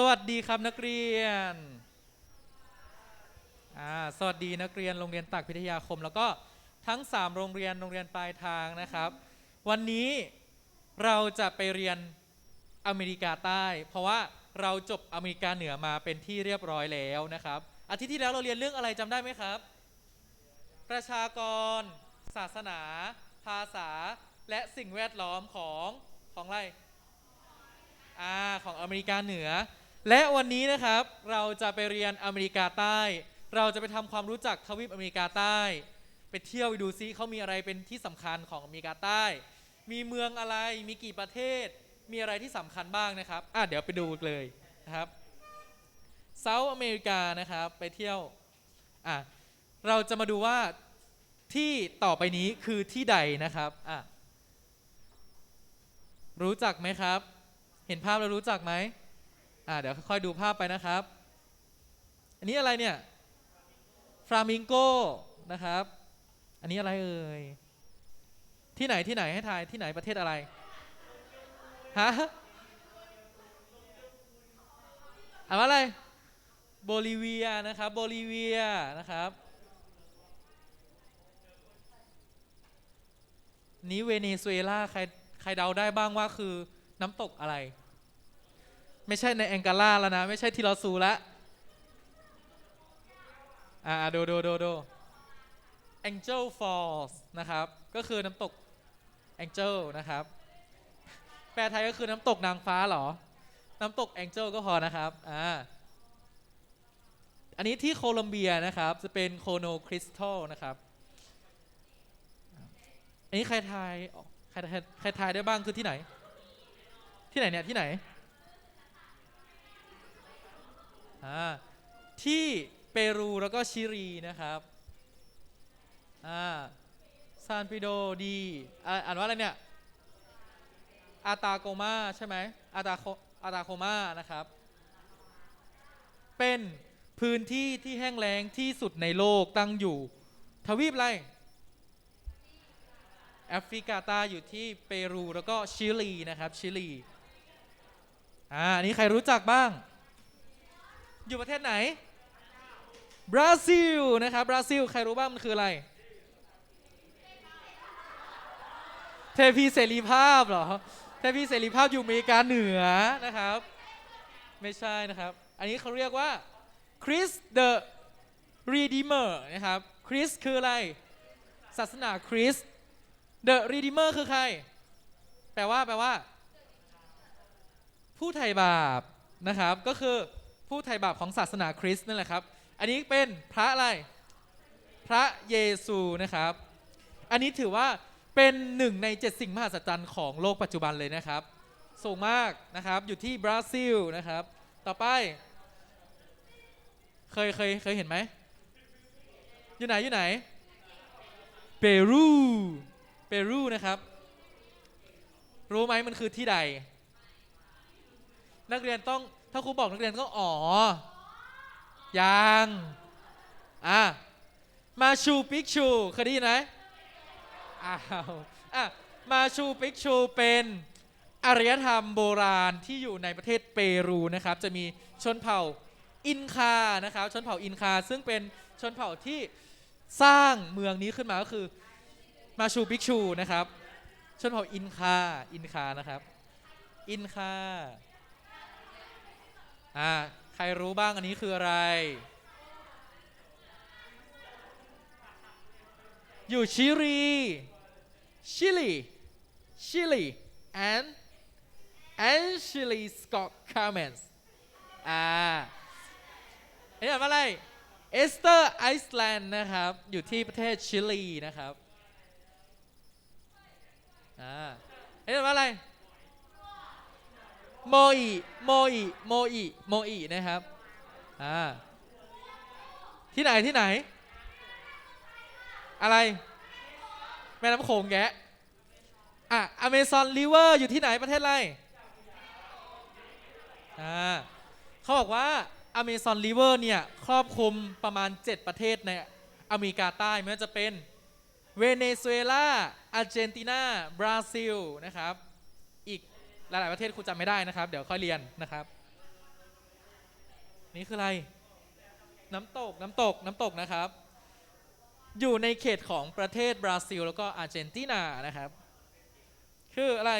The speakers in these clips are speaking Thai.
สวัสดีครับนักเรียน สวัสดีนักเรียนโรงเรียนตักพิทยาคม แล้วก็ทั้ง 3 โรงเรียนโรงเรียนปลายทางนะครับ วันนี้เราจะไปเรียนอเมริกาใต้ เพราะว่าเราจบอเมริกาเหนือมาเป็นที่เรียบร้อยแล้วนะครับ อาทิตย์ที่แล้วเราเรียนเรื่องอะไรจำได้ไหมครับ ประชากร ศาสนา ภาษา และสิ่งแวดล้อมของของอะไรอ่าของอเมริกาเหนือ และวันนี้นะครับเราจะไปเรียนอเมริกาใต้ เราจะไปทำความรู้จักทวีปอเมริกาใต้ ไปเที่ยวไปดูซิเขามีอะไรเป็นที่สำคัญของอเมริกาใต้ มีเมืองอะไรมีกี่ประเทศ มีอะไรที่สำคัญบ้างนะครับอะเดี๋ยวไปดูเลยนะครับเซาท์อเมริกานะครับไปเที่ยวอะเราจะมาดูว่าที่ต่อไปนี้คือที่ใดนะครับอะรู้จักไหมครับ เห็นภาพแล้วรู้จักไหม อ่าเดี๋ยวค่อยๆดูภาพไปนะครับ อันนี้อะไรเนี่ยฟลามิงโกนะครับ อันนี้อะไรเอ่ย ที่ไหนที่ไหนให้ทายที่ไหนประเทศอะไร ฮะอ่านว่าอะไร โบลิเวียนะครับ โบลิเวียนะครับ นี้เวเนซุเอลาใครใครเดาได้บ้างว่าคือน้ำตกอะไร ไม่ใช่ในแองการาแล้วนะ ไม่ใช่ทีลอซูละอ่าดูดูดูดู Angel Falls นะครับ ก็คือน้ำตก Angel นะครับ แปลไทยก็คือน้ำตกนางฟ้าเหรอ น้ำตก Angel ก็พอนะครับ อ่า อันนี้ที่โคลัมเบียนะครับ จะเป็นโคโนคริสตัลนะครับ อันนี้ใครทายใครใครทายได้บ้างคือที่ไหน ที่ไหนเนี่ย ที่ไหน อ่าที่เปรูแล้วก็ชิลีนะครับอ่าซานปิโดดีอ่านว่าอะไรเนี่ยอาตาโกมาใช่ไหมอาตาโคอาตาโคมานะครับ เป็นพื้นที่ที่แห้งแล้งที่สุดในโลกตั้งอยู่ทวีปอะไรแอฟริกาใต้อยู่ที่เปรูแล้วก็ชิลีนะครับชิลีอ่าอันนี้ใครรู้จักบ้าง อยู่ประเทศไหน บราซิลนะครับ บราซิล ใครรู้บ้างมันคืออะไร เทพีเสรีภาพเหรอ เทพีเสรีภาพอยู่อเมริกาเหนือนะครับ ไม่ใช่นะครับ อันนี้เขาเรียกว่าคริส the Redeemer นะครับ คริสคืออะไร ศาสนาคริสต์ The Redeemer คือใคร แปลว่าแปลว่า ผู้ไถ่บาปนะครับ ก็คือ ผู้ไถ่บาปของศาสนาคริสต์นั่นแหละครับ อันนี้เป็นพระอะไร พระเยซูนะครับ อันนี้ถือว่าเป็นหนึ่งในเจ็ดสิ่งมหัศจรรย์ของโลกปัจจุบันเลยนะครับ สูงมากนะครับ อยู่ที่บราซิลนะครับ ต่อไป เคยเคยเคยเห็นไหม อยู่ไหนอยู่ไหน เปรู เปรูนะครับ รู้ไหมมันคือที่ใด นักเรียนต้อง ถ้าครูบอกนักเรียนก็อ๋อ ยัง อะ มาชูปิกชูเคยได้ยินไหมอ้าวอะ มาชูปิกชูเป็นอารยธรรมโบราณที่อยู่ในประเทศเปรูนะครับ จะมีชนเผ่าอินคา นะครับ ชนเผ่าอินคา ซึ่งเป็นชนเผ่าที่สร้างเมืองนี้ขึ้นมาก็คือมาชูปิกชูนะครับ ชนเผ่าอินคา อินคานะครับ อินคา อ่าใครรู้บ้างอันนี้คืออะไร อยู่ชิลีชิลีชิลี and and Chile Scott Comments อ่าอันนี้อ่านว่าอะไรเอสเตอร์ไอซ์แลนด์นะครับ อยู่ที่ประเทศชิลีนะครับ อ่าอันนี้อ่านว่าอะไร โมอิโมอิโมอิโมอินะครับอ่าที่ไหนที่ไหน อะไรแม่น้ำโขงแกะอะอเมซอนริเวอร์อยู่ที่ไหนประเทศอะไรอ่าเขาบอกว่าอเมซอนริเวอร์เนี่ยครอบคลุมประมาณ 7 ประเทศในอเมริกาใต้ไม่ว่าจะเป็นเวเนซุเอลาอาร์เจนตินา บราซิลนะครับ หลายๆประเทศครูจำไม่ได้นะครับ เดี๋ยวค่อยเรียนนะครับ นี่คืออะไร น้ำตกน้ำตกน้ำตกนะครับ อยู่ในเขตของประเทศบราซิล แล้วก็อาร์เจนตินานะครับ คืออะไร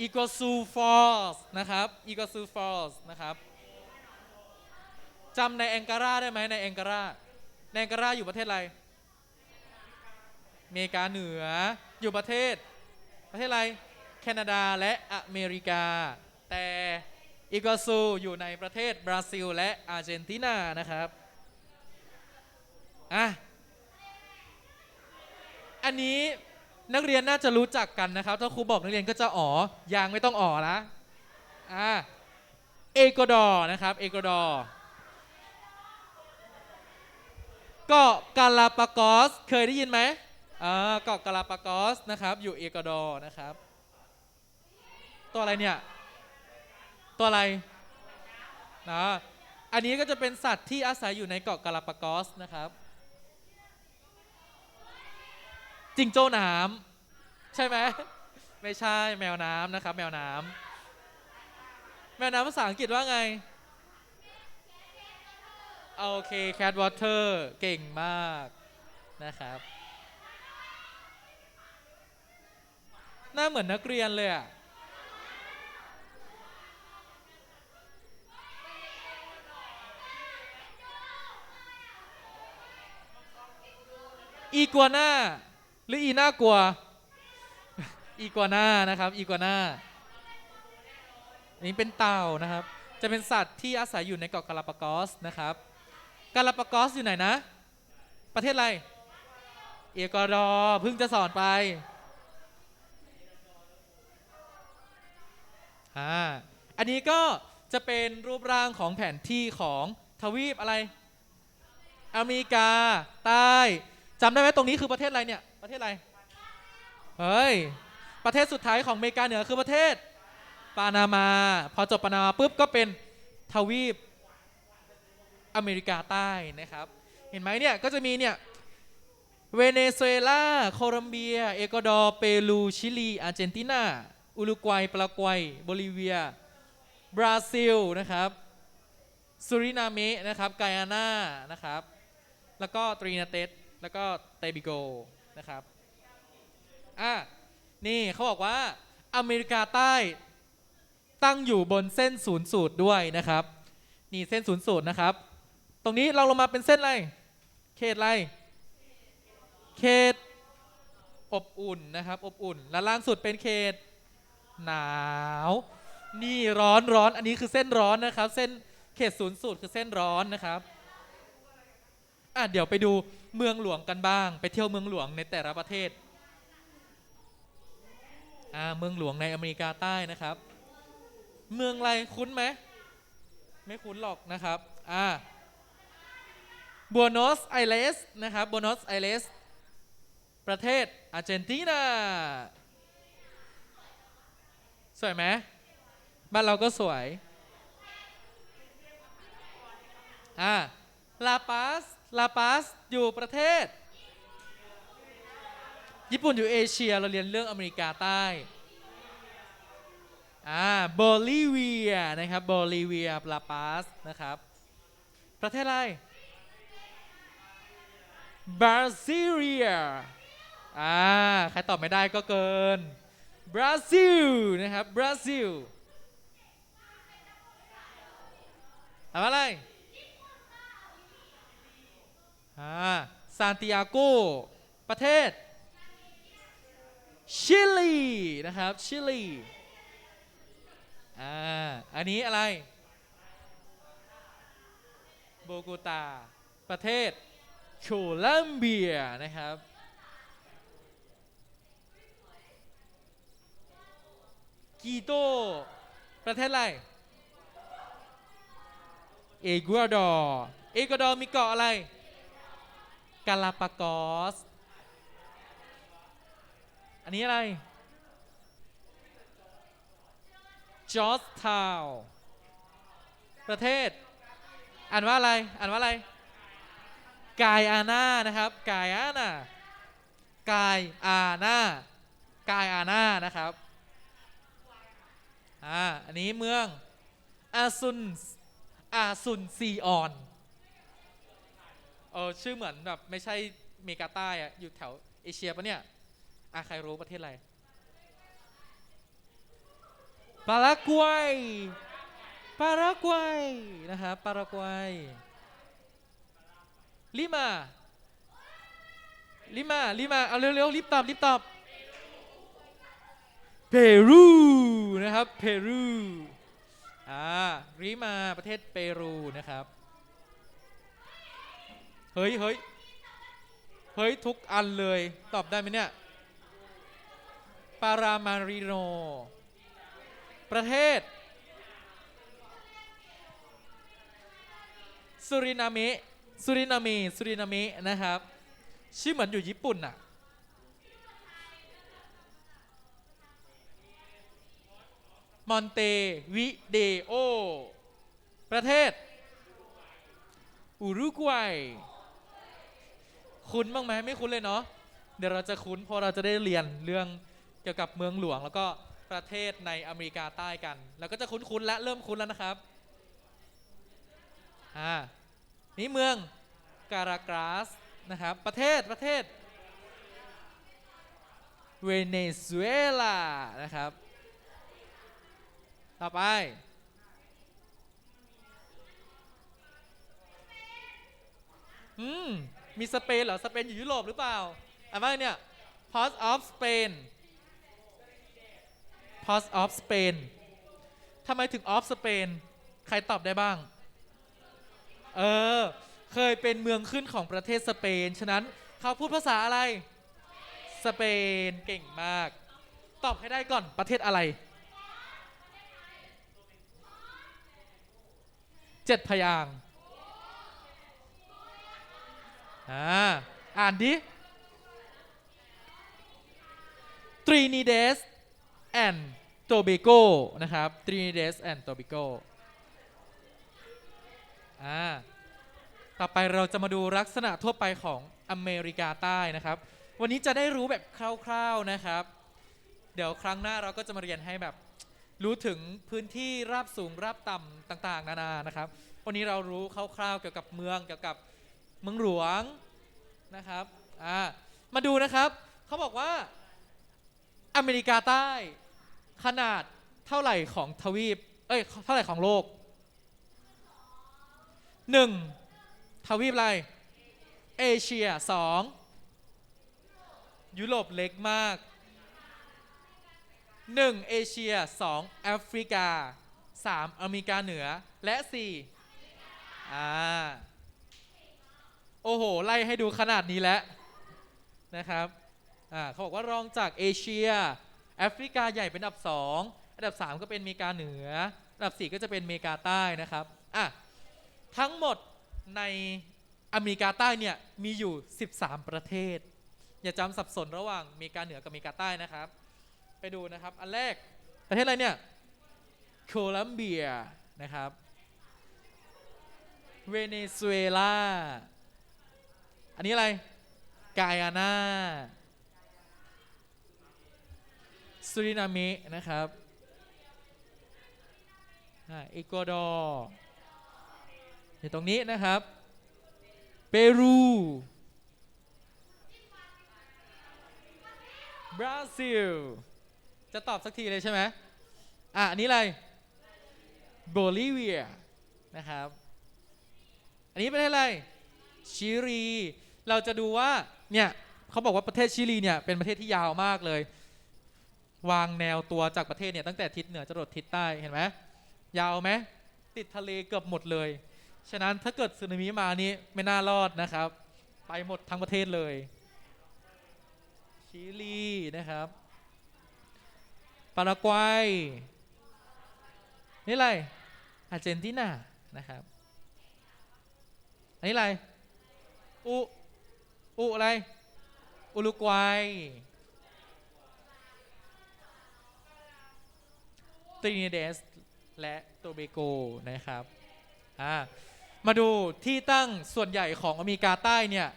อีก u ซูฟอร์สนะครับอีก u ซูฟอร์สนะครับจำในแองการาได้ไหมในแองการาในแองการาอยู่ประเทศอะไรเมกาเหนืออยู่ประเทศ ประเทศอะไร แคนาดาและอเมริกา แต่อีก u ซูอยู่ในประเทศบราซิล และอาร์เจนตินานะครับอะอันนี้นักเรียนน่าจะรู้จักกันนะครับ ถ้าครูบอกนักเรียนก็จะอ๋อยังไม่ต้องอ๋อละอะเอกวาดอร์นะครับเอกวาดอร์เกาะกาลาปากอสเคยได้ยินไหมอ่าเกาะกาลาปากอสนะครับอยู่เอกวาดอร์นะครับ ตัวอะไรเนี่ย ตัวอะไรนะอันนี้ก็จะเป็นสัตว์ที่อาศัยอยู่ในเกาะกาลาปากอสนะครับจิงโจ้น้ำใช่ไหมไม่ใช่แมวน้ำนะครับ แมวน้ำแมวน้ำภาษาอังกฤษว่าไงโอเค cat water เก่งมากนะครับ หน้าเหมือนนักเรียนเลยอะ อีกัวน่าหรืออีน่ากลัว อีกัวน่านะครับ อีกัวน่าอันนี้เป็นเต่านะครับ จะเป็นสัตว์ที่อาศัยอยู่ในเกาะกาลาปากอสนะครับ กาลาปากอสอยู่ไหนนะ ประเทศอะไร เอกวาดอร์เพิ่งจะสอนไปอ่าอันนี้ก็จะเป็นรูปร่างของแผนที่ของทวีปอะไร อเมริกา ใต้ จำได้ไหมตรงนี้คือประเทศอะไรเนี่ย ประเทศอะไร เฮ้ย ประเทศสุดท้ายของอเมริกาเหนือคือประเทศปานามา พอจบปานามาปุ๊บก็เป็นทวีปอเมริกาใต้นะครับ เห็นไหมเนี่ยก็จะมีเนี่ยเวเนซุเอลา โคลัมเบีย เอกวาดอร์ เปรู ชิลี อาร์เจนตินา อุรุกวัย ปารากวัย โบลิเวีย บราซิล นะครับ สุรินาเมะ นะครับ ไกอานานะครับ แล้วก็ตรีนาเตส แล้วก็เตบิโกนะครับอะนี่เขาบอกว่าอเมริกาใต้ตั้งอยู่บนเส้นศูนย์สูตรด้วยนะครับ นี่เส้นศูนย์สูตรนะครับ ตรงนี้เราลงมาเป็นเส้นอะไร เขตอะไร เขตอบอุ่นนะครับ อบอุ่น และล่างสุดเป็นเขตหนาว นี่ร้อนร้อน อันนี้คือเส้นร้อนนะครับ เส้นเขตศูนย์สูตรคือเส้นร้อนนะครับ อะเดี๋ยวไปดูเมืองหลวงกันบ้าง ไปเที่ยวเมืองหลวงในแต่ละประเทศอ่าเมืองหลวงในอเมริกาใต้นะครับ เมืองอะไรคุ้นไหมไม่คุ้นหรอกนะครับอ่าบัวโนสไอเรสนะครับบัวโนสไอเรสประเทศอาร์เจนตินาสวยไหมบ้านเราก็สวยอ่าลาปาส ลาปาสอยู่ประเทศ ญี่ปุ่นอยู่เอเชียเราเรียนเรื่องอเมริกาใต้อ่าโบลิเวียนะครับโบลิเวียลาปาสนะครับ ประเทศอะไรบราซิเลียอ่าใครตอบไม่ได้ก็เกินบราซิลนะครับบราซิลถามว่าอะไร อ่าซานติอาโกประเทศ ชิลี นะครับ ชิลี อ่า อันนี้อะไร โบโกตา ประเทศ โคลัมเบีย นะครับ กีโต ประเทศอะไร เอกวาดอร์ เอกวาดอร์มีเกาะอะไร กาลาปากอส อันนี้อะไร จอร์จทาวประเทศ อ่านว่าอะไร อ่านว่าอะไร กายอาน่านะครับ กายอาน่ากายอาน่ากายอาน่านะครับ อ่า อันนี้เมืองอาซุนอาซุนซีออน เออชื่อเหมือนแบบไม่ใช่เมกาใต้อะอยู่แถวเอเชียปะเนี่ยอะใครรู้ประเทศอะไรปารากวัยปารากวัยนะครับปารากวัยลิมาลิมาลิมาเอาเร็วๆรีบตอบรีบตอบเปรูนะครับเปรูอ่าริมาประเทศเปรูนะครับ เฮ้ยเฮ้ยเฮ้ยทุกอันเลย ตอบได้ไหมเนี่ย ปารามาริโน ประเทศสุรินามิสุรินามิสุรินามินะครับ ชื่อเหมือนอยู่ญี่ปุ่นอะมอนเตวิเดโอ ประเทศ อุรุกวัย คุ้นบ้างไหมไม่คุ้นเลยเนาะเดี๋ยวเราจะคุ้นเพราะเราจะได้เรียนเรื่องเกี่ยวกับเมืองหลวง แล้วก็ประเทศในอเมริกาใต้กัน แล้วก็จะคุ้นๆและเริ่มคุ้นแล้วนะครับอ่านี่เมืองการากราสนะครับประเทศประเทศเวเนซุเอลานะครับ ต่อไป อืม มีสเปนเหรอ สเปนอยู่ยุโรปหรือเปล่าอ่านว่าไงเนี่ย Port of Spain Port of Spain ทำไมถึง of Spain ใครตอบได้บ้าง เออ เคยเป็นเมืองขึ้นของประเทศสเปน ฉะนั้นเขาพูดภาษาอะไร สเปน เก่งมาก ตอบให้ได้ก่อน ประเทศอะไร เจ็ดพยางค์ อ่าอ่านดิ Trinidad and Tobago นะครับ Trinidad and Tobago อ่าต่อไปเราจะมาดูลักษณะทั่วไปของอเมริกาใต้นะครับ วันนี้จะได้รู้แบบคร่าวๆนะครับ เดี๋ยวครั้งหน้าเราก็จะมาเรียนให้แบบรู้ถึงพื้นที่ราบสูงราบต่ำต่างๆ นานานะครับ วันนี้เรารู้คร่าวๆเกี่ยวกับเมืองเกี่ยวกับ เมืองหลวงนะครับอ่ามาดูนะครับเขาบอกว่าอเมริกาใต้ ขนาดเท่าไหร่ของทวีปเอ้ยเท่าไหร่ของโลกหนึ่งทวีปอะไร เอเชียสองยุโรปเล็กมาก 1. เอเชีย 2. แอฟริกา 3. อเมริกาเหนือและ 4. อ่า โอ้โห ไล่ให้ดูขนาดนี้แล้วนะครับอ่าเขาบอกว่ารองจากเอเชียแอฟริกาใหญ่เป็นอันดับ 2 อันดับ 3 ก็เป็นเมกาเหนือ อันดับ 4 ก็จะเป็นเมกาใต้นะครับอะทั้งหมดในอเมริกาใต้เนี่ยมีอยู่ 13 ประเทศ อย่าจำสับสนระหว่างเมกาเหนือกับเมกาใต้นะครับ ไปดูนะครับ อันแรกประเทศอะไรเนี่ยโคลัมเบียนะครับ เวเนซุเอลา อันนี้อะไร กายานาสุรินามินะครับอ่าเอกวดอร์อยู่ตรงนี้นะครับ เปรู บราซิล จะตอบสักทีเลยใช่ไหมอะ อันนี้อะไร โบลิเวีย นะครับ อันนี้ประเทศอะไร ชิลี เราจะดูว่าเนี่ยเขาบอกว่าประเทศชิลีเนี่ยเป็นประเทศที่ยาวมากเลย วางแนวตัวจากประเทศเนี่ยตั้งแต่ทิศเหนือจรดทิศใต้เห็นไหมยาวไหมติดทะเลเกือบหมดเลย ฉะนั้นถ้าเกิดสึนามิมานี่ไม่น่ารอดนะครับ ไปหมดทั้งประเทศเลยชิลีนะครับปารากวัยนี่อะไรอาร์เจนตินานะครับอันนี้อะไรอุ อุอะไร อุรุกวัยตรินิเดสและโตเบโกนะครับอ่ามาดูที่ตั้งส่วนใหญ่ของอเมริกาใต้เนี่ย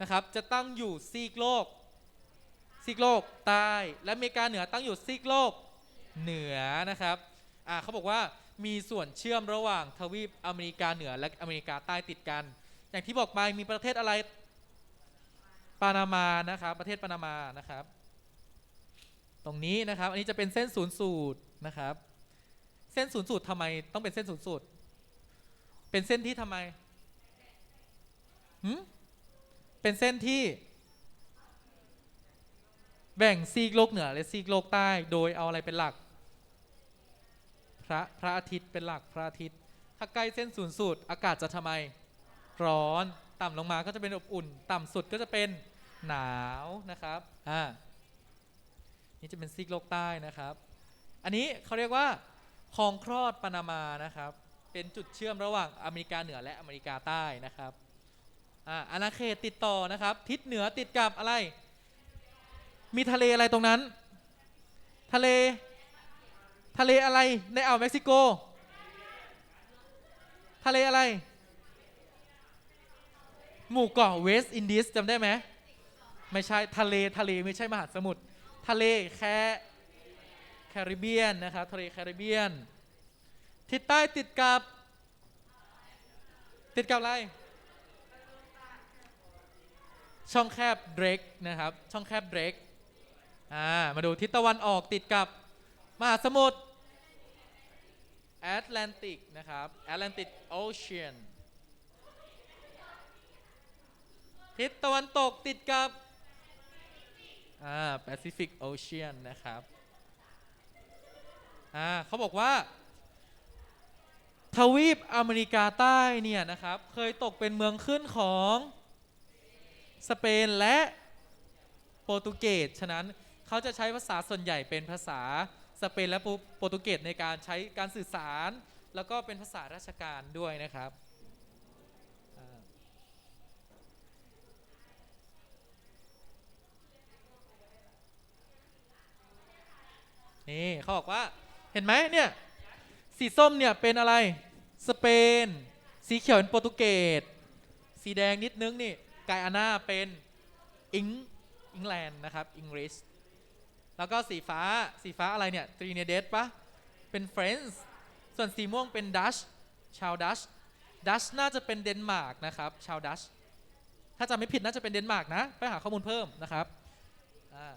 นะครับจะตั้งอยู่ซีกโลกซีกโลกใต้และอเมริกาเหนือตั้งอยู่ซีกโลกเหนือนะครับอ่าเขาบอกว่ามีส่วนเชื่อมระหว่างทวีปอเมริกาเหนือและอเมริกาใต้ติดกัน อย่างที่บอกไปมีประเทศอะไร ปานามานะครับ ประเทศปานามานะครับ ตรงนี้นะครับ อันนี้จะเป็นเส้นศูนย์สูตรนะครับ เส้นศูนย์สูตรทำไมต้องเป็นเส้นศูนย์สูตร เป็นเส้นที่ทำไมหืมเป็นเส้นที่ แบ่งซีกโลกเหนือ และซีกโลกใต้ โดยเอาอะไรเป็นหลัก พระพระอาทิตย์เป็นหลักพระอาทิตย์ ถ้าใกล้เส้นศูนย์สูตร อากาศจะทำไม ร้อน ต่ำลงมาก็จะเป็นอบอุ่น ต่ำสุดก็จะเป็นหนาวนะครับอ่านี่จะเป็นซีกโลกใต้นะครับ อันนี้เขาเรียกว่าคลองคลอดปานามานะครับ เป็นจุดเชื่อมระหว่างอเมริกาเหนือและอเมริกาใต้นะครับอ่าอาณาเขตติดต่อนะครับ ทิศเหนือติดกับอะไร มีทะเลอะไรตรงนั้น ทะเล ทะเลอะไรในอ่าวเม็กซิโก ทะเลอะไร หมู่เกาะเวสต์อินดิสจำได้ไหมไม่ใช่ทะเลทะเลไม่ใช่มหาสมุทรทะเลแคแคริบเบียนนะครับทะเลแคริบเบียน ทิศใต้ติดกับ ติดกับอะไร ช่องแคบเดรกนะครับ ช่องแคบเดรกอ่ามาดูทิศตะวันออกติดกับมหาสมุทรแอตแลนติกนะครับแอตแลนติกโอเชียน ทิศตะวันตกติดกับอ่าแปซิฟิกโอเชียนนะครับอ่าเขาบอกว่า ทวีปอเมริกาใต้เนี่ยนะครับ เคยตกเป็นเมืองขึ้นของสเปนและโปรตุเกสฉะนั้นเขาจะใช้ภาษาส่วนใหญ่เป็นภาษาสเปนและโปรโปรตุเกสในการใช้การสื่อสาร แล้วก็เป็นภาษาราชการด้วยนะครับ นี่เขาบอกว่าเห็นไหมเนี่ยสีส้มเนี่ยเป็นอะไรสเปน สีเขียวเป็นโปรตุเกสสีแดงนิดนึงนี่ไกอาน่าเป็นอิงอิงแลนด์นะครับอังกฤษแล้วก็สีฟ้าสีฟ้าอะไรเนี่ยตรีเนเดสปะเป็นเฟรนซ์ส่วนสีม่วงเป็นดัชชาวดัชดัชน่าจะเป็นเดนมาร์กนะครับชาวดัชถ้าจำไม่ผิดน่าจะเป็นเดนมาร์กนะ ไปหาข้อมูลเพิ่มนะครับอ่า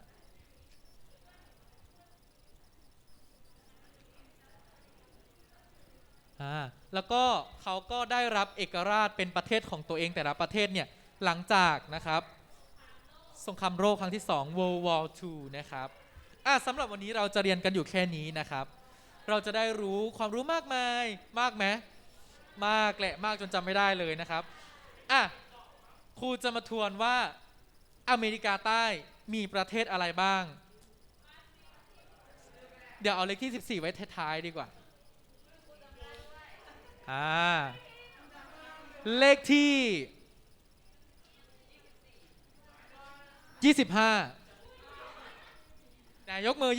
อ่าแล้วก็เขาก็ได้รับเอกราชเป็นประเทศของตัวเองแต่ละประเทศเนี่ยหลังจากนะครับสงครามโลกครั้งที่ 2 World War II นะครับอะสำหรับวันนี้เราจะเรียนกันอยู่แค่นี้นะครับ เราจะได้รู้ความรู้มากมายมากไหมมากแหละมากจนจำไม่ได้เลยนะครับอะครูจะมาทวนว่าอเมริกาใต้มีประเทศอะไรบ้าง เดี๋ยวเอาเลขที่ 14 ไว้ท้ายๆดีกว่า่าเลขที่ 25ไหนยกมือ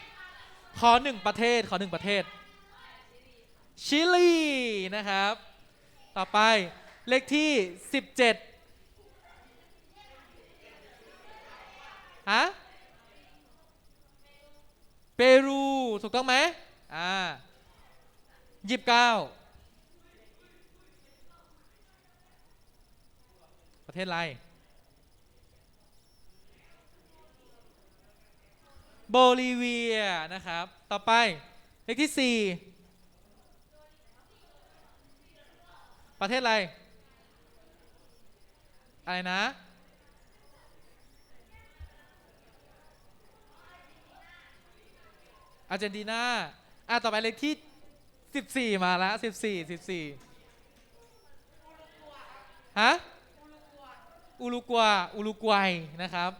25 ขอหนึ่งประเทศ ขอหนึ่งประเทศ ชิลี นะครับ ต่อไปเลขที่ 17 ฮะ เปรู ถูกต้องไหมอ่าหยิบเก้า ประเทศอะไร โบลิเวียนะครับ ต่อไปเลขที่สี่ประเทศอะไร อะไรนะ อาร์เจนตินาอะต่อไปเลขที่ 14 มาแล้ว 14 14ฮะ อุรุกวาอุรุกวัยนะครับ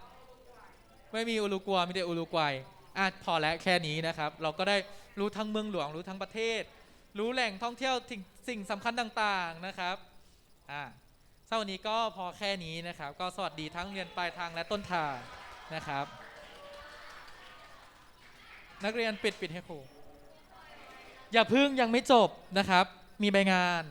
ไม่มีอุรุกวามีแต่อุรุกวัยอะพอแล้วแค่นี้นะครับ เราก็ได้รู้ทั้งเมืองหลวงรู้ทั้งประเทศ รู้แหล่งท่องเที่ยวสิ่งสิ่งสำคัญต่างๆนะครับอะเช้าวันนี้ก็พอแค่นี้นะครับ ก็สวัสดีทั้งเรียนปลายทางและต้นทางนะครับ นักเรียนปิดปิดให้ครูอย่าพึ่งยังไม่จบนะครับ มีใบงาน